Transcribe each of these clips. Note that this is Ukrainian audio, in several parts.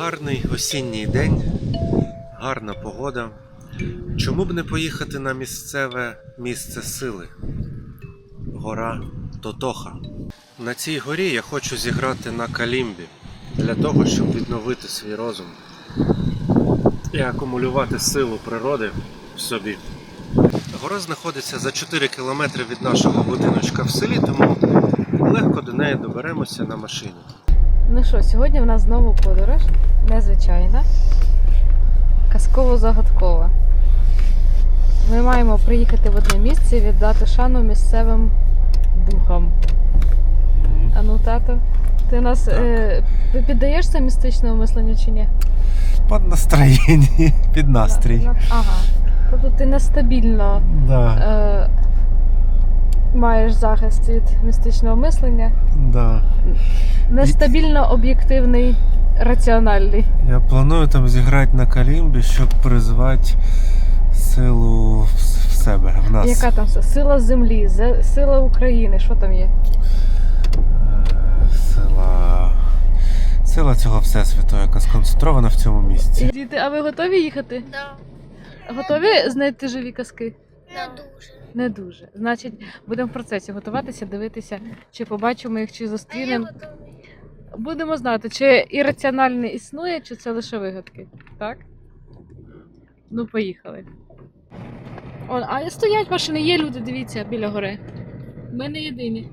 Гарний осінній день, гарна погода. Чому б не поїхати на місцеве місце сили? Гора Тотоха. На цій горі я хочу зіграти на калімбі для того, щоб відновити свій розум і акумулювати силу природи в собі. Гора знаходиться за 4 кілометри від нашого будиночка в селі, тому легко до неї доберемося на машині. Ну що, сьогодні в нас знову подорож. Незвичайна. Казково-загадкова. Ми маємо приїхати в одне місце і віддати шану місцевим духам. А ну, тато, ти нас е, піддаєшся містичному мисленню чи ні? Під настроєння, під настрій. На- Ага. Тобто ти нестабільно Да, е, маєш захист від містичного мислення. да. Нестабільно об'єктивний, раціональний. Я планую там зіграти на калімбі, щоб призвати силу в себе, в нас. Яка там сила землі, сила України, що там є? Е, Сила. Сила цього всесвіту, яка сконцентрована в цьому місці. Діти, а ви готові їхати? Да. Готові знайти живі казки? Не дуже. Не дуже. Значить, будемо в процесі готуватися, дивитися, чи побачимо їх, чи А я зустрінемо. Будемо знати, чи ірраціональне існує, чи це лише вигадки. Так? Ну, поїхали. О, а стоять машини, є люди, дивіться, біля гори. Ми не єдині.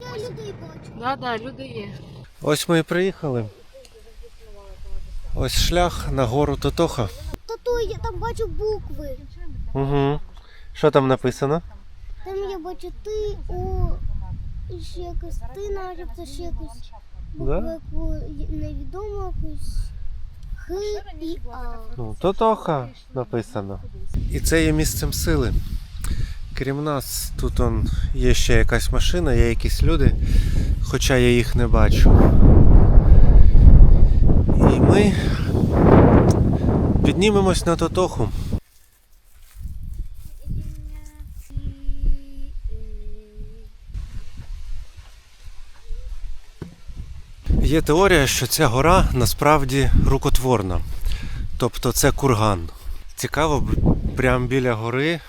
Я людей бачу. Так, да, люди є. Ось ми і приїхали. Ось шлях на гору Тотоха. Тату, я там бачу букви. Угу. Що там написано? Там я бачу ти, о, і ще якось ти, начебто ще якось. Букву, Да? яку невідомо якусь. Х і А. Ну, Тотоха написано. І це є місцем сили. Крім нас, тут он є ще якась машина, є якісь люди, хоча я їх не бачу. І ми піднімемось на Тотоху. Є теорія, що ця гора насправді рукотворна. Тобто це курган. Цікаво, прямо біля гори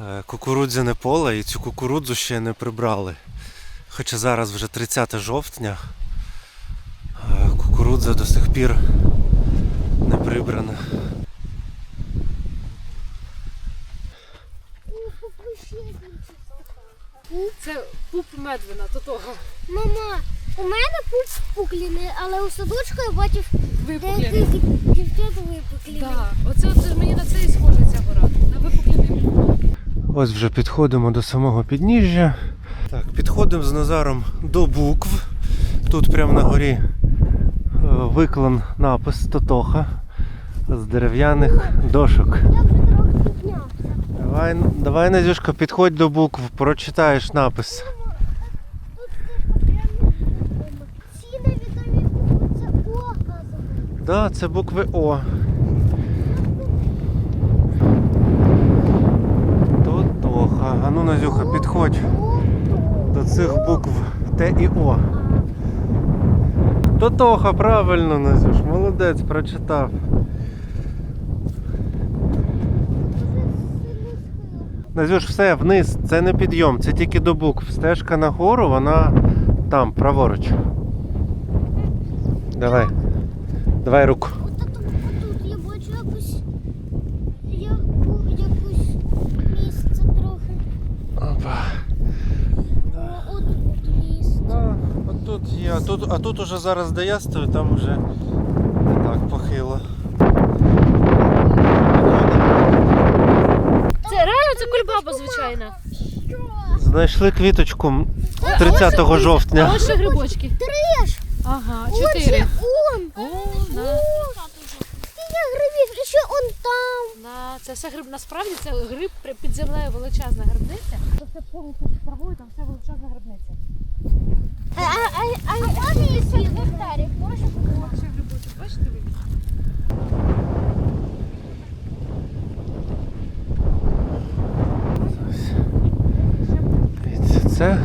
е, кукурудзяне поле, і цю кукурудзу ще не прибрали. Хоча зараз вже 30 жовтня, е, кукурудза до сих пір не прибрана. Це пуп медвина, то того. Мама, у мене пуп пукліний, але у садочку я бачив Випуклі. деяких дівчат випукліних. Так, оце от мені на це і схоже ця гора. На випуклений пуп. Ось вже підходимо до самого підніжжя. Так, підходимо з Назаром до букв. Тут прямо на горі е, виклан напис Тотоха з дерев'яних дошок. Я вже трохи піднявся. Давай, давай, Назюшка, підходь до букв, прочитаєш напис. Ці невідомі букви це О, казано. Да, це букви О. Тотоха. А ну, Назюха, підходь до цих букв Т і О. Тотоха, правильно, Назюш, молодець, прочитав. Назюш, все, вниз, це не підйом, це тільки до букв. Стежка нагору, вона там, праворуч. Давай. Давай руку. Тут, є, а тут, а тут уже зараз, де я стою, там вже не так похило. Це реально це кульбаба, звичайна. Що? Знайшли квіточку 30 жовтня. А ось ще грибочки. Треш! Ага, Отже, чотири. он! О, на, грибів, і ще он там. на. Це все гриб. Насправді це гриб при- під землею величезна грибниця. Це все повністю під травою, там все величезна грибниця. А, а, а, а можна якщо гектарів? Можна? Ще грибочок, бачите ви? Дивіться, Це е,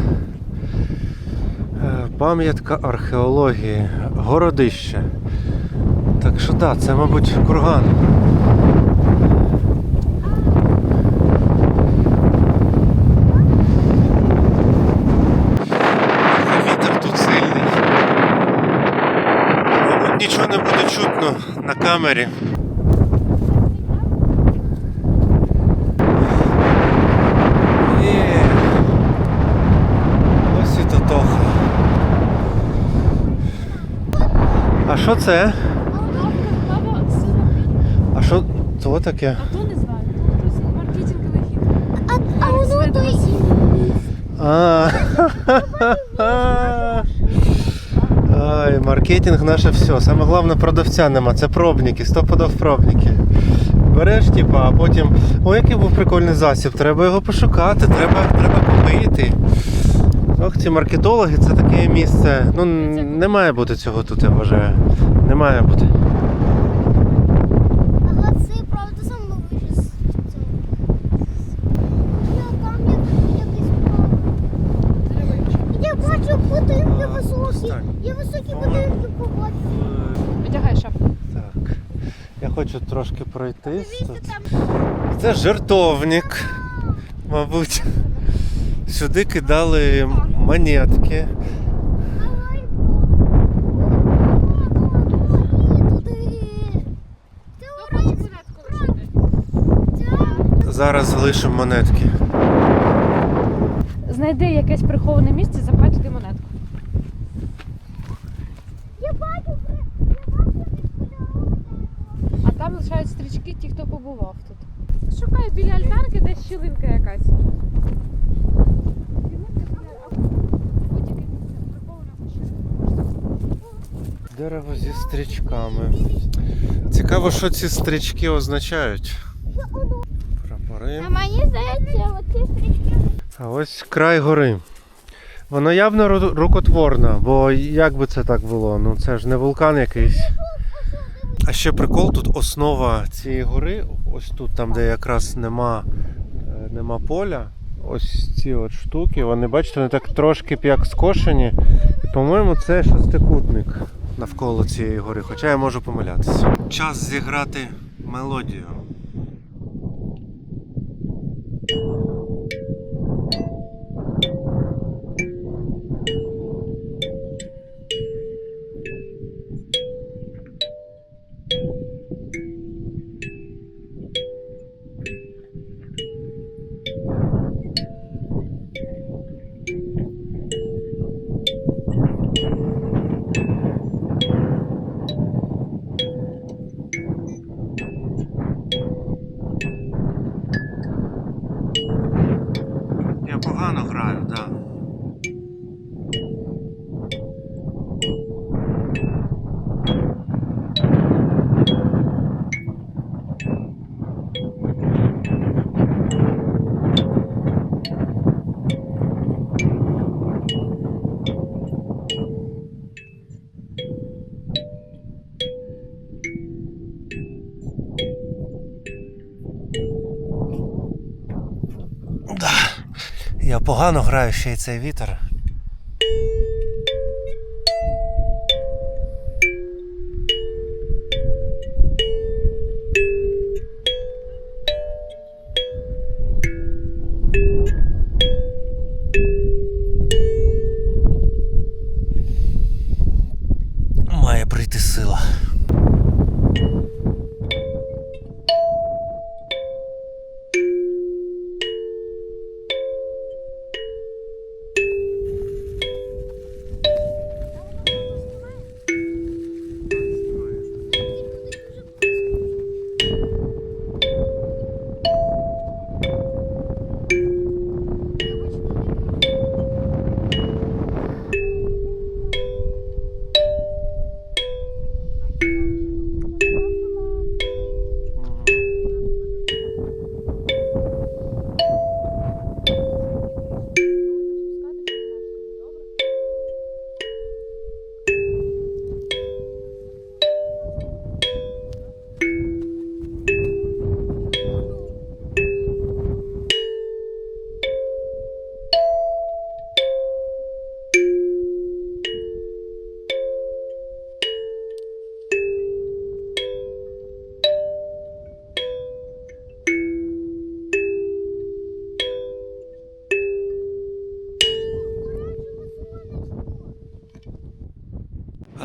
пам'ятка археології, городище. Так що да, це, мабуть, курган. Вітер тут сильний. Мабуть, нічого не буде чутно на камері. Є. Ось і Тотоха. А що це? А що то таке? А то не знаю. То хтось маркетинговий хід. А, а воно то й А. Ай, маркетинг наше все. Саме головне продавця нема. Це пробники, стопудов пробники. Береш, типа, а потім. О, який був прикольний засіб. Треба його пошукати, треба, треба купити. Ох, ці маркетологи це таке місце. Ну, не має бути цього тут, я вважаю. Не має бути. Ага, це правда саме виріс. Я там якийсь. Я бачу будинки високі. Я високі будинки побачив. Одягай шапку. Так. Я хочу трошки там. Це жертовник, мабуть. Сюди кидали монетки. Зараз залишимо монетки. Знайди якесь приховане місце, заплати туди монетку. Я бачу, я бачу, А там лишають стрічки ті, хто побував тут. Шукають біля альтанки десь щілинка якась. Дерево зі стрічками. Цікаво, що ці стрічки означають. Прапори. А мені здається, оці стрічки. А ось край гори. Воно явно ру- рукотворне, бо як би це так було? Ну це ж не вулкан якийсь. А ще прикол, тут основа цієї гори, ось тут, там, де якраз нема, е, нема поля, ось ці от штуки, вони, бачите, вони так трошки як скошені. По-моєму, це шестикутник навколо цієї гори, хоча я можу помилятися. Час зіграти мелодію. Погано граю ще й цей вітер.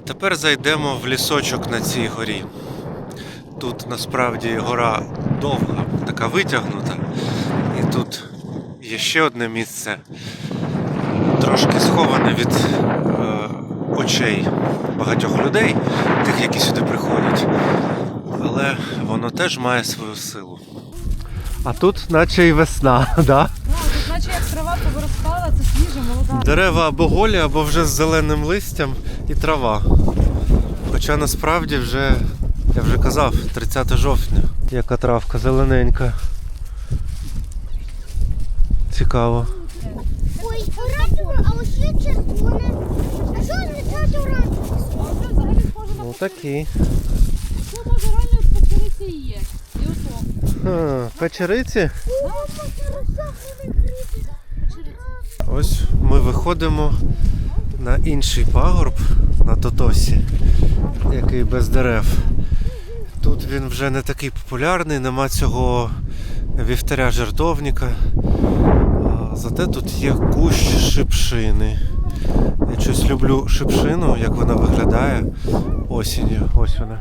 Тепер зайдемо в лісочок на цій горі. Тут насправді гора довга, така витягнута. І тут є ще одне місце, трошки сховане від е, очей багатьох людей, тих, які сюди приходять. Але воно теж має свою силу. А тут, наче і весна, да? Так, тут наче як трава повиростала, це свіже, молода. Дерева або голі, або вже з зеленим листям і трава. Хоча насправді вже, я вже казав, 30 жовтня. Яка травка зелененька. Цікаво. Ой, оранжеве, а ось є червоне. А що означає взагалі Ну такі. може реально печериці є. І ото. А, печериці. Ось ми виходимо на інший пагорб на Тотосі, який без дерев. Тут він вже не такий популярний, нема цього вівтаря жертовника. Зате тут є кущ шипшини. Я щось люблю шипшину, як вона виглядає осінню. Ось вона.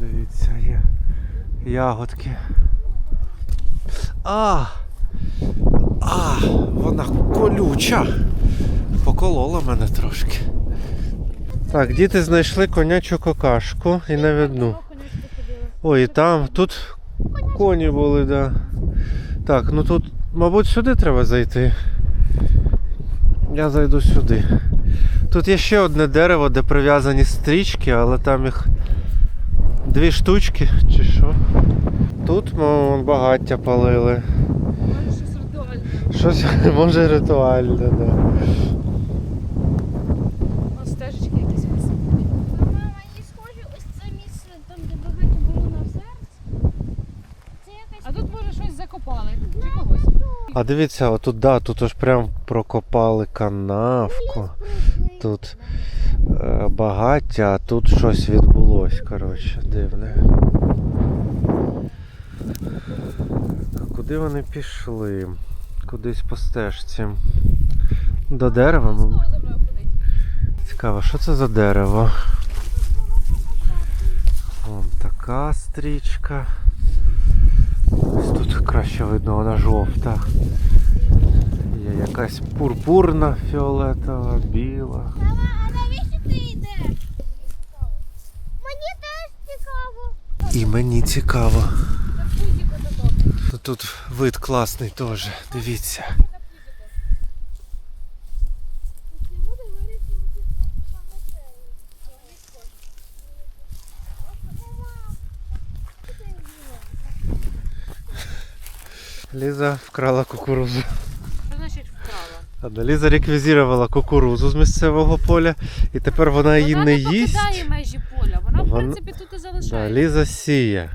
Дивіться, є ягодки. А! А, вона колюча. Поколола мене трошки. Так, діти знайшли конячу какашку і навідну. Ой, і там, тут коні були, да. Так, ну тут, мабуть, сюди треба зайти. Я зайду сюди. Тут є ще одне дерево, де прив'язані стрічки, але там їх дві штучки чи що. Тут мов, багаття палили. Щось ритуальне. Щось може ритуальне, да. Ну, стежечки якісь висипуть. Мама, і схоже ось це місце, там, де багато було на серці. Це якась А тут може щось закопали. Чи когось. А дивіться, отут, да, тут аж прям прокопали канавку. Тут е, багаття, а тут щось відбулось, коротше, дивне. Куди вони пішли? Кудись по стежці. До дерева. Цікаво, що це за дерево? Вон така стрічка. Ось тут краще видно, вона жовта. Якась пурпурна, фіолетова, біла. Мама, а навіщо ти йдеш? Мені теж цікаво. І мені цікаво. Тут вид класний теж, дивіться. Ліза вкрала кукурузу. Вкрала? Ліза реквізувала кукурузу з місцевого поля, і тепер вона її Вона не їсть. покидає межі поля. Вона, в принципі, тут і Да, залишає. Ліза сіє.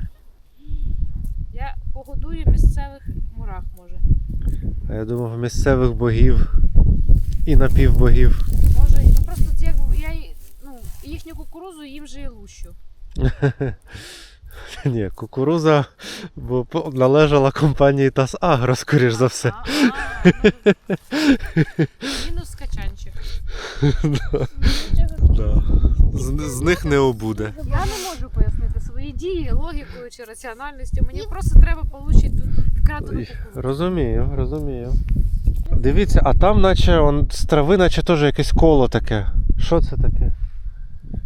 Я погодую місцевих мурах, може. А я думав, місцевих богів і напівбогів. Може, ну просто це я й- ну, їхню кукурузу їм же і лущу. Ні, кукуруза бо належала компанії Тасагро, скоріш за все. Ну, Мінус скачанчик. З, з них не обуде. Я не можу пояснити свої дії логікою чи раціональністю. Мені просто треба отримати тут вкрадену Ой, кукурузу. Розумію, розумію. Дивіться, а там, наче он, з трави, наче теж якесь коло таке. Що це таке?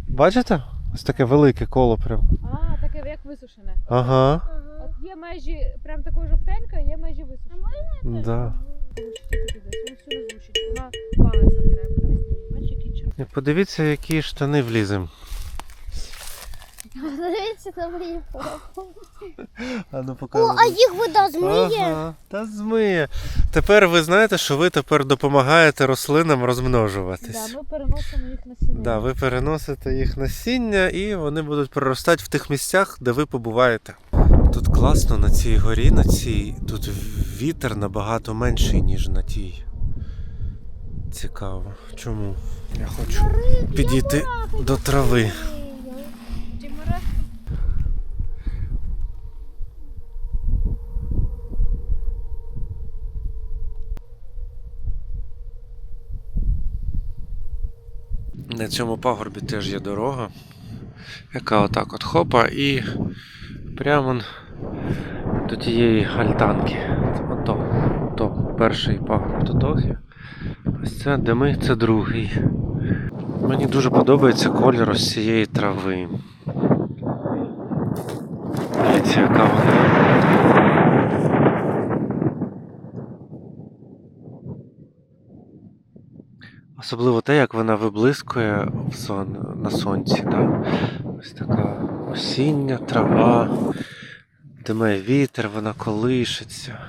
Бачите? Ось таке велике коло прям. А, таке як висушене. Ага. От є межі прям такої жовтенька, є межі висушки. Да. Подивіться, які штани влізем. Дивіться на мої А ну О, а їх вода змиє. Ага, та змиє. Тепер ви знаєте, що ви тепер допомагаєте рослинам розмножуватись. Да, ми переносимо їх на сіно. Да, ви переносите їх насіння і вони будуть проростати в тих місцях, де ви побуваєте. Тут класно на цій горі, на цій тут вітер набагато менший, ніж на тій. Цікаво. Чому? Я хочу підійти до трави. Тімуре, Не На цьому пагорбі теж є дорога, яка отак от хопа і прямо до тієї альтанки. Ото, то перший пагорб Тотохи. Ось це, де ми, це другий. Мені дуже подобається колір ось цієї трави. Дивіться, яка вона. Особливо те, як вона виблискує в сон, на сонці. Да? Ось така осіння трава, диме вітер, вона колишиться.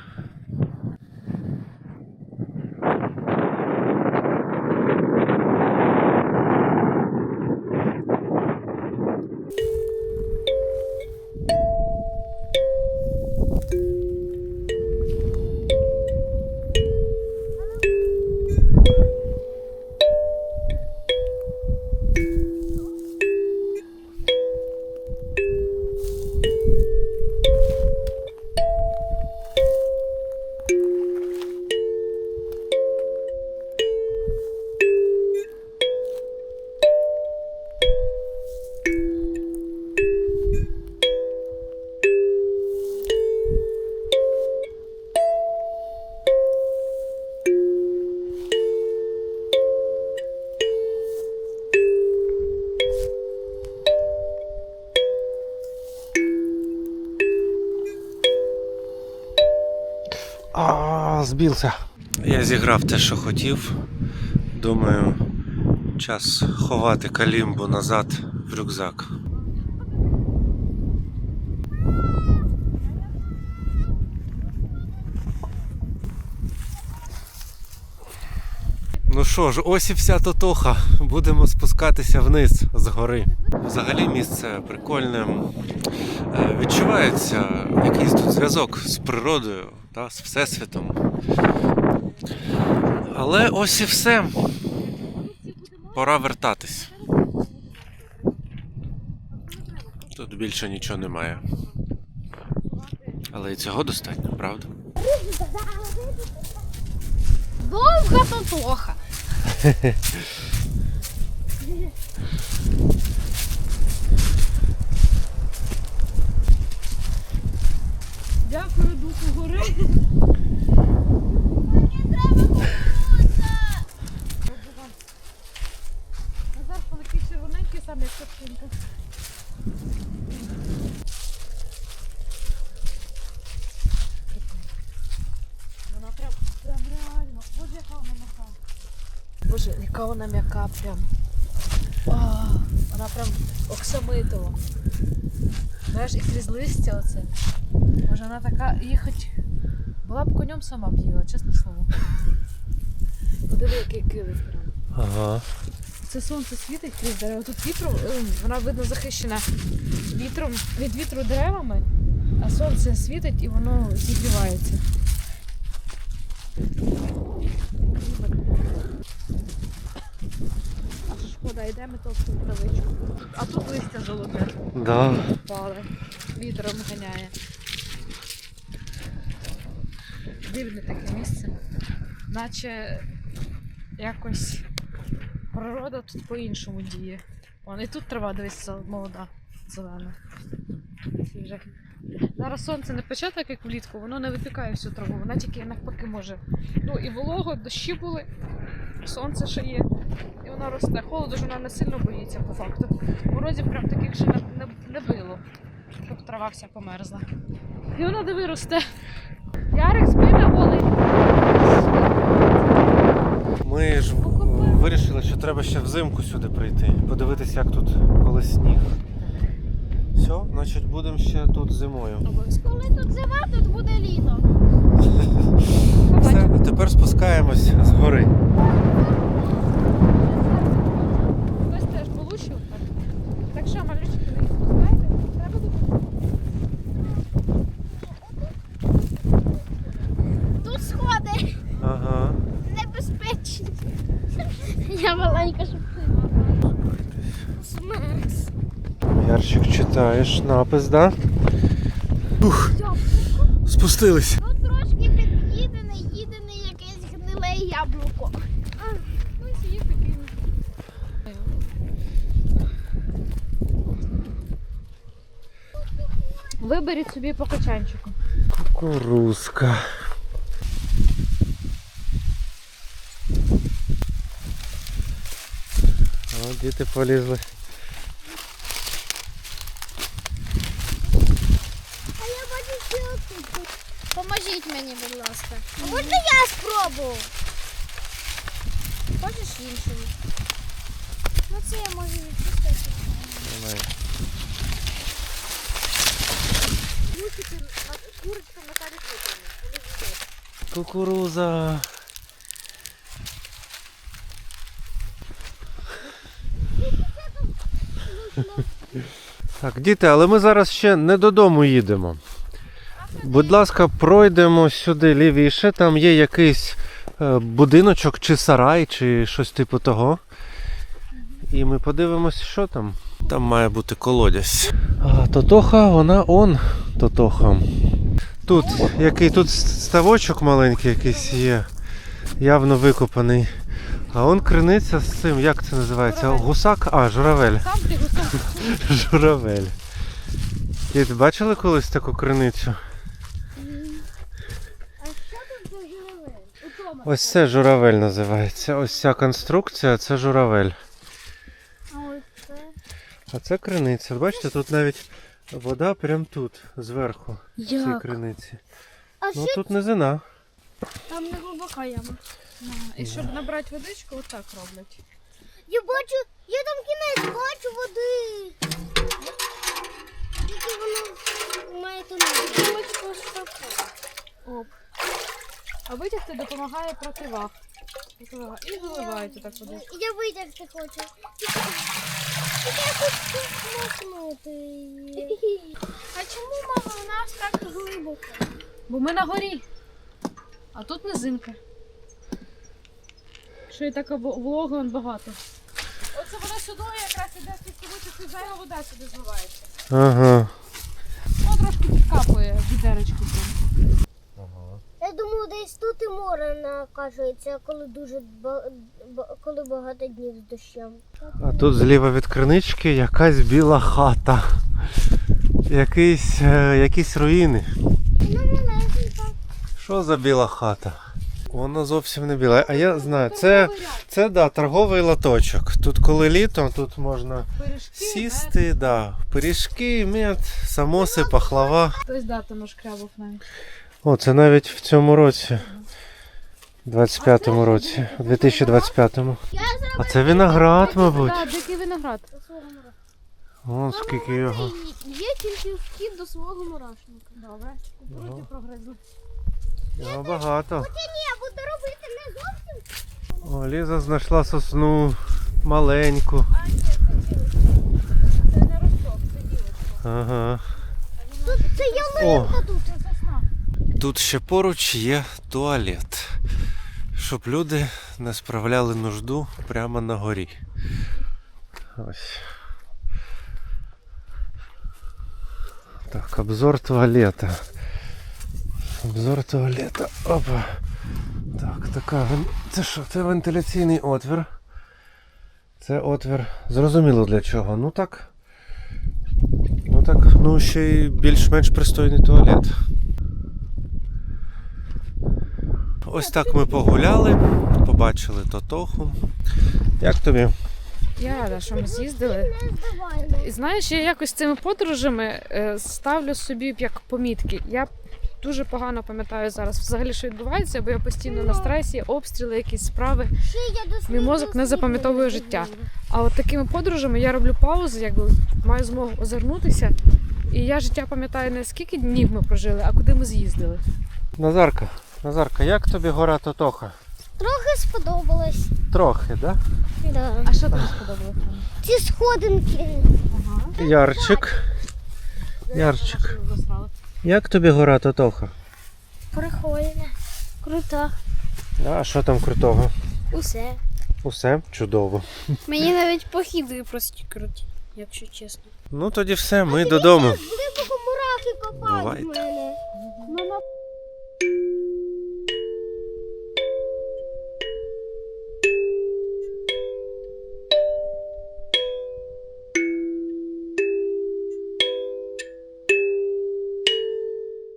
Збився. Я зіграв те, що хотів. Думаю, час ховати калімбу назад в рюкзак. Ну що ж, ось і вся Тотоха. Будемо спускатися вниз з гори. Взагалі місце прикольне. Е, Відчувається якийсь тут зв'язок з природою, та, з Всесвітом. Але ось і все. Пора вертатись. Тут більше нічого немає. Але і цього достатньо, правда? Довга тотоха. Дякую духу гори. Назар полетів червоненький сам як картинка. Вона прям, прям реально. Боже, яка вона м'яка. Боже, яка вона м'яка прям. А, вона прям оксамитова. Знаєш, і крізь листя оце. Може вона така їхать. Була б конем сама б їла, чесне слово. Подиви, який килим прям. Ага. Це сонце світить крізь дерева. Тут вітром, ем, вона видно захищена вітром від вітру деревами, а сонце світить і воно зігрівається. А шкода, йдемо товсту травичку. А тут листя золоте Да. впали. Вітром ганяє. Дивне таке місце. Наче якось природа тут по-іншому діє. Вон і тут трава дивись молода, зелена. Ці. Зараз сонце не пече так, як влітку, воно не випікає всю траву, вона тільки навпаки може. Ну і волого, дощі були, сонце ще є, і вона росте. Холоду ж вона не сильно боїться по факту. Морозів прям таких ще не, не, не било, щоб трава вся померзла. І вона диви росте. Ярик Ми ж вирішили, що треба ще взимку сюди прийти, подивитися, як тут коли сніг. Все, значить будемо ще тут зимою. Коли тут зима, тут буде літо. Все, тепер спускаємось з гори. Хтось теж получив. Так що, малючки, знаєш, напис, да? Ух, Спустились. Тут трошки під'їдене, їдене якесь гниле яблуко. А, ну сіє. Виберіть собі по качанчику. Кукурузка. О, діти полізли. Поможіть мені, будь ласка. А можна я спробую? Хочеш іншою? Ну це я можу відпустити. Давай. Курочка на карі Кукуруза. Так, діти, але ми зараз ще не додому їдемо. Будь ласка, пройдемо сюди лівіше. Там є якийсь е, будиночок чи сарай, чи щось типу того. І ми подивимось, що там. Там має бути колодязь. А, Тотоха, вона он Тотоха. Тут який тут ставочок маленький якийсь є, явно викопаний. А он криниця з цим, як це називається? Журавель. Гусак? А, журавель. Сам ти гусак. Журавель. Діти, бачили колись таку криницю? А що тут за журавель? Ось це журавель називається. Ось ця конструкція це журавель. А ось це. А це криниця. Бачите, тут навіть вода прямо тут, зверху, в цій Як? криниці. А Ну що тут низина. там не глибока яма? І щоб набрати водичку, отак роблять. Я бачу, я там кінець бачу води. Тільки воно має тонути. Оп. А витягти допомагає противаг. Противага. І заливаєте так водичку. Я витягти хочу. Я хочу смакнути її. А чому, мама, у нас так глибоко? Бо ми на горі. А тут низинка. Що і така волога он багато. Оце вона сюди якраз іде співкувати, зайва вода сюди зливається. Ага. О, трошки підкапує відеречку там. Думаю, десь тут і море накажується, коли дуже коли багато днів з дощем. А тут зліва від кринички якась біла хата. Якісь, е, якісь руїни. Що за біла хата? Вона зовсім не біла. А я знаю, це, це да, торговий лоточок. Тут коли літом, тут можна Пиріжки, сісти, да, пиріжки, мед, самоси, пахлава. Хтось дату нашкрябав навіть. О, це навіть в цьому році. 25-му році, у 2025-му. А це виноград, мабуть. Так, дикий виноград. Вон скільки його. Є тільки вхід до свого мурашника. Добре. Кукурудзі прогризли. Його багато. Ні, я буду робити не зовсім. О, Ліза знайшла сосну маленьку. Це не росток, це ділочка. Ага. Тут це ялинка тут. Тут ще поруч є туалет, щоб люди не справляли нужду прямо на горі. Ось. Так, обзор туалета. Обзор туалета. Опа. Так, така. Це що? Це вентиляційний отвір. Це отвір. Зрозуміло для чого. Ну так. Ну так, ну ще й більш-менш пристойний туалет. Ось так ми погуляли, побачили Тотоху. Як тобі? Я рада, що ми з'їздили. І знаєш, я якось цими подорожами е, ставлю собі як помітки. Я дуже погано пам'ятаю зараз взагалі, що відбувається, бо я постійно на стресі, обстріли, якісь справи. Мій мозок не запам'ятовує життя. А от такими подорожами я роблю паузи, якби маю змогу озирнутися. І я життя пам'ятаю не скільки днів ми прожили, а куди ми з'їздили. Назарка, Назарка, як тобі гора Тотоха? Трохи сподобалось. Трохи, да? Да. А що тобі сподобалося? Ці сходинки. Ага. Ярчик. Ярчик. Як тобі гора Тотоха? Прикольно. Круто. А що там крутого? Усе. Усе чудово. Мені навіть похіди просто круті, якщо чесно. Ну тоді все, ми додому. Глибоко мурахи копають Бувайте. в мене.